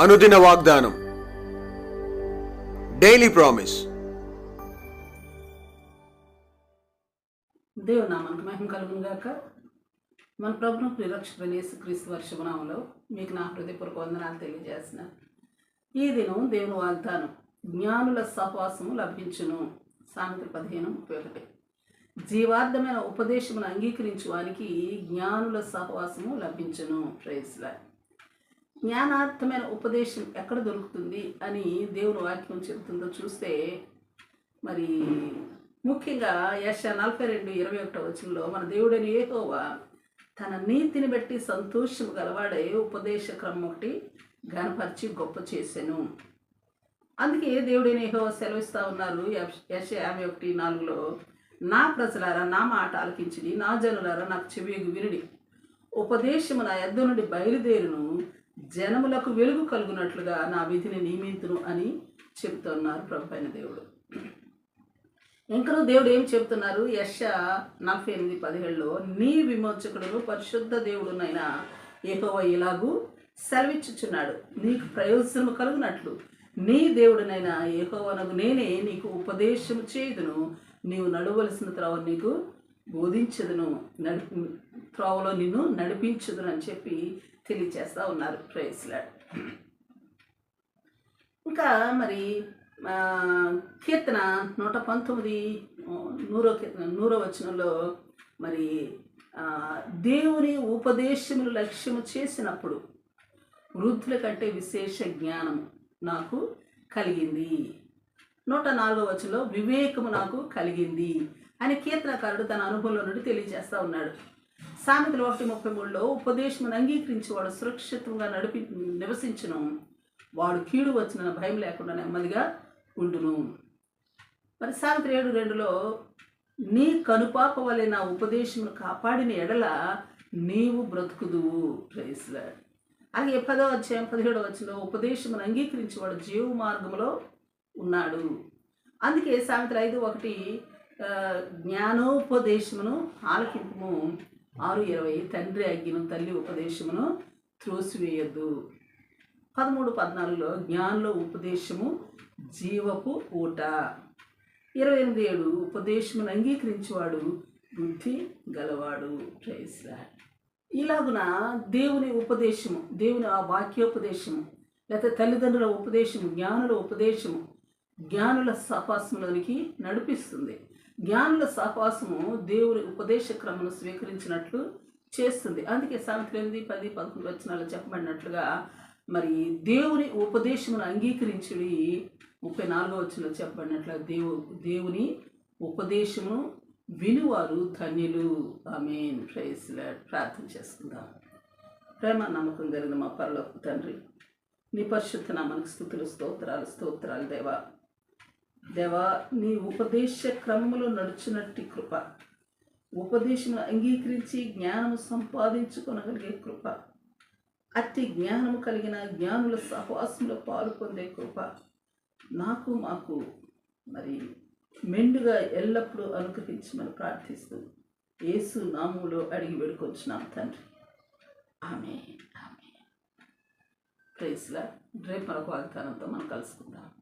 అనుదిన వాగ్దానం. Daily promise దేవునామానికి మహిమ కలుగును గాక. మన ప్రభుత్వం ప్రిరక్షకుడైన క్రీస్తు వర్షమనామంలో మీకు నా హృదయపూర్వక వందనాలు తెలియజేసిన ఈ దినం దేవుని వాగ్దానం. జ్ఞానుల సహవాసము లభించును. సామెతలు పదిహేను ముప్పై ఒకటి. జీవార్థమైన ఉపదేశమును అంగీకరించువానికి జ్ఞానుల సహవాసము లభించును. ప్రైజ్లా జ్ఞానార్థమైన ఉపదేశం ఎక్కడ దొరుకుతుంది అని దేవుని వాక్యం చెబుతుందో చూస్తే మరి ముఖ్యంగా యశ నలభై రెండు ఇరవై ఒకటో వచనంలో మన దేవుడని ఏహోవా తన నీతిని బట్టి సంతోషం గలవాడే ఉపదేశ క్రమం ఒకటి ఘనపరిచి గొప్ప చేశాను అందుకే దేవుడిని ఏహోవా సెలవిస్తూ ఉన్నారు. యశ- యశ యాభై ఒకటి నాలుగులో నా ప్రజలారా నా మాట ఆలకించిడి నా జనులారా నాకు చెవి వినుడి. ఉపదేశము నా ఎద్దు నుండి బయలుదేరును. జనములకు వెలుగు కలుగునట్లుగా నా విధిని నియమింతును అని చెబుతున్నారు ప్రభు అయిన దేవుడు. ఇంకనూ దేవుడు ఏం చెబుతున్నారు? యశ నలభై ఎనిమిది పదిహేడులో నీ విమోచకుడును పరిశుద్ధ దేవుడునైనా ఏహోవ ఇలాగూ సెలవిచ్చుచున్నాడు. నీకు ప్రయోజనము కలుగునట్లు. నీ దేవుడినైనా ఏహోవనకు నేనే నీకు ఉపదేశం చేయుదును. నీవు నడవలసిన తర్వాత నీకు బోధించదును నడిపి త్రోవలో నిన్ను నడిపించదును అని చెప్పి తెలియచేస్తూ ఉన్నారు ప్రేస్లాడ్ ఇంకా మరి కీర్తన నూట పంతొమ్మిది నూరో కీర్తన నూరో వచనంలో మరి దేవుని ఉపదేశములు లక్ష్యము చేసినప్పుడు వృద్ధుల కంటే విశేష జ్ఞానం నాకు కలిగింది. నూట నాలుగో వచ్చులో వివేకము నాకు కలిగింది అని కీర్తనకారుడు తన అనుభవంలో నుండి తెలియజేస్తూ ఉన్నాడు. సామెతలు ఒకటి ముప్పై మూడులో ఉపదేశమును అంగీకరించి వాడు సురక్షితంగా నడిపి నివసించును. వాడు కీడు వచ్చిన భయం లేకుండా నెమ్మదిగా ఉండును. మరి సాయంత్రం ఏడు రెండులో నీ కనుపాప వలె నా ఉపదేశమును కాపాడిన ఎడల నీవు బ్రతుకుదువు. ప్రైస్లా అలాగే పదో అధ్యాయం పదిహేడో వచ్చిన ఉపదేశమును అంగీకరించి వాడు జీవ మార్గంలో ఉన్నాడు. అందుకే సాయంత్రం ఐదు ఒకటి జ్ఞానోపదేశమును ఆలకింపుము. ఆరు ఇరవై తండ్రి అగ్గిను తల్లి ఉపదేశమును త్రోసివేయద్దు. పదమూడు పద్నాలుగులో జ్ఞానంలో ఉపదేశము జీవపు ఊట. ఇరవై ఎనిమిది ఏడు ఉపదేశమును అంగీకరించేవాడు బుద్ధి గలవాడు. ప్రైస్లా ఇలాగున దేవుని ఉపదేశము దేవుని ఆ వాక్యోపదేశము లేకపోతే తల్లిదండ్రుల ఉపదేశము జ్ఞానుల ఉపదేశము జ్ఞానుల సహవాసంలోనికి నడిపిస్తుంది. జ్ఞానుల సహవాసము దేవుని ఉపదేశ క్రమను స్వీకరించినట్లు చేస్తుంది. అందుకే సామెతలు ఎనిమిది పది పదకొండు వచనాలు చెప్పబడినట్లుగా మరి దేవుని ఉపదేశమును అంగీకరించుడి ముప్పై నాలుగో వచనంలో చెప్పబడినట్లుగా దేవు దేవుని ఉపదేశమును వినువారు ధన్యులు. ఆమెన్. ప్రైజ్ ప్రార్థన చేసుకుందాం. ప్రేమ నమ్మకం కలిగిన మా పరలోకి తండ్రి నీ పరిశుద్ధ నామానికి స్థుతులు స్తోత్రాలు స్తోత్రాలు దేవా. దేవా నీ ఉపదేశ క్రమములో నడుచునట్టి కృప. ఉపదేశం అంగీకరించి జ్ఞానము సంపాదించుకొనగలిగే కృప. అతి జ్ఞానము కలిగిన జ్ఞానుల సహవాసంలో పాలు పొందే కృప. నాకు మాకు మరి మెండుగా ఎల్లప్పుడూ అనుగ్రహించమని ప్రార్థిస్తూ యేసు నామములో అడిగి వేడుకొచ్చున్నాం తండ్రి. ఆమె ఆమె ప్రైస్లా రేపు మనకు వాగ్దానంతో మనం కలుసుకుందాం.